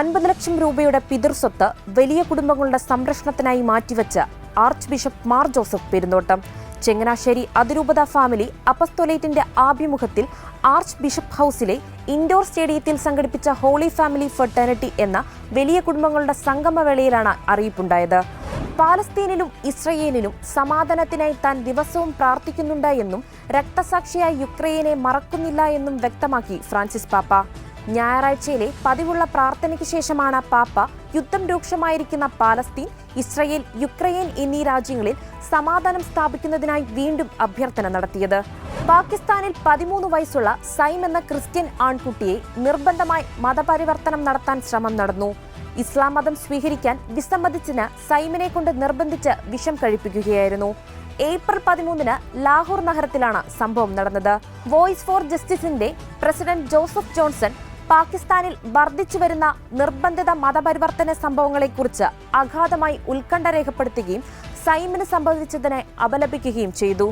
അൻപത് ലക്ഷം രൂപയുടെ പിതൃസ്വത്ത് വലിയ കുടുംബങ്ങളുടെ സംരക്ഷണത്തിനായി മാറ്റിവെച്ച ആർച്ച് ബിഷപ്പ് മാർ ജോസഫ് പെരുന്തോട്ടം. ചെങ്ങനാശ്ശേരി അതിരൂപത ഫാമിലി അപ്പസ്തോലേറ്റിന്റെ ആഭിമുഖ്യത്തിൽ ആർച്ച് ബിഷപ്പ് ഹൗസിലെ ഇൻഡോർ സ്റ്റേഡിയത്തിൽ സംഘടിപ്പിച്ച ഹോളി ഫാമിലി ഫെർട്ടേണിറ്റി എന്ന വലിയ കുടുംബങ്ങളുടെ സംഗമവേളയിലാണ് അറിയിപ്പുണ്ടായത്. പാലസ്തീനിലും ഇസ്രയേലിലും സമാധാനത്തിനായി താൻ ദിവസവും പ്രാർത്ഥിക്കുന്നുണ്ട് എന്നും രക്തസാക്ഷിയായ യുക്രൈനെ മറക്കുന്നില്ല എന്നും വ്യക്തമാക്കി ഫ്രാൻസിസ് പാപ്പ. ഞായറാഴ്ചയിലെ പതിവുള്ള പ്രാർത്ഥനയ്ക്ക് ശേഷമാണ് പാപ്പ യുദ്ധം രൂക്ഷമായിരിക്കുന്ന പാലസ്തീൻ ഇസ്രയേൽ യുക്രൈൻ എന്നീ രാജ്യങ്ങളിൽ സമാധാനം സ്ഥാപിക്കുന്നതിനായി വീണ്ടും അഭ്യർത്ഥന നടത്തിയത്. പാകിസ്ഥാനിൽ പതിമൂന്ന് വയസ്സുള്ള സൈം എന്ന ക്രിസ്ത്യൻ ആൺകുട്ടിയെ നിർബന്ധമായി മതപരിവർത്തനം നടത്താൻ ശ്രമം നടന്നു. ഇസ്ലാം മതം സ്വീകരിക്കാൻ വിസമ്മതിച്ചതിന് സൈമിനെ കൊണ്ട് നിർബന്ധിച്ച് വിഷം കഴിപ്പിക്കുകയായിരുന്നു. ഏപ്രിൽ പതിമൂന്നിന് ലാഹോർ നഗരത്തിലാണ് സംഭവം നടന്നത്. വോയിസ് ഫോർ ജസ്റ്റിസിന്റെ പ്രസിഡന്റ് ജോസഫ് ജോൺസൺ പാകിസ്ഥാനിൽ വർദ്ധിച്ചു വരുന്ന നിർബന്ധിത മതപരിവർത്തന സംഭവങ്ങളെക്കുറിച്ച് അഗാധമായി ഉത്കണ്ഠ രേഖപ്പെടുത്തുകയും സൈമിന് സംബന്ധിച്ചതിനെ അപലപിക്കുകയും ചെയ്തു.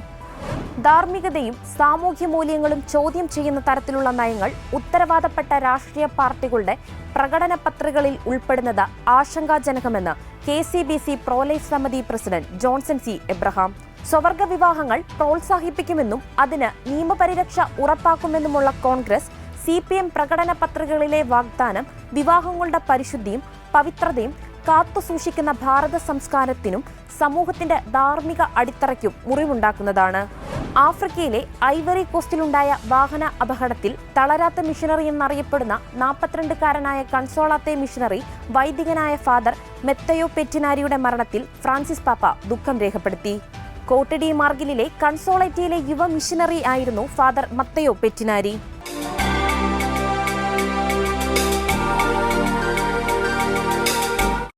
ധാർമ്മികതയും സാമൂഹ്യ മൂല്യങ്ങളും ചോദ്യം ചെയ്യുന്ന തരത്തിലുള്ള നയങ്ങൾ ഉത്തരവാദപ്പെട്ട രാഷ്ട്രീയ പാർട്ടികളുടെ പ്രകടന പത്രികകളിൽ ഉൾപ്പെടുന്നത് ആശങ്കാജനകമെന്ന് K C B C prolife സമിതി പ്രസിഡന്റ് ജോൺസൺ സി. എബ്രഹാം. സ്വവർഗ വിവാഹങ്ങൾ പ്രോത്സാഹിപ്പിക്കുമെന്നും അതിന് നിയമപരിരക്ഷ ഉറപ്പാക്കുമെന്നുമുള്ള കോൺഗ്രസ് സി പി എം പ്രകടന പത്രികകളിലെ വാഗ്ദാനം വിവാഹങ്ങളുടെ പരിശുദ്ധിയും പവിത്രതയും കാത്തുസൂക്ഷിക്കുന്ന ഭാരത സംസ്കാരത്തിനും സമൂഹത്തിന്റെ ധാർമ്മിക അടിത്തറയ്ക്കും മുറിവുണ്ടാക്കുന്നതാണ്. ആഫ്രിക്കയിലെ ഐവറി കോസ്റ്റിലുണ്ടായ വാഹന അപകടത്തിൽ തളരാത്ത മിഷണറി എന്നറിയപ്പെടുന്ന നാൽപ്പത്തിരണ്ടുകാരനായ കൺസോളാത്തെ മിഷണറി വൈദികനായ ഫാദർ മെത്തയോ പെറ്റിനാരിയുടെ മരണത്തിൽ ഫ്രാൻസിസ് പാപ്പ ദുഃഖം രേഖപ്പെടുത്തി. കോട്ടടി മാർഗിലിലെ കൺസോളേറ്റിയിലെ യുവ മിഷണറി ആയിരുന്നു ഫാദർ മത്തയോ പെറ്റിനാരി.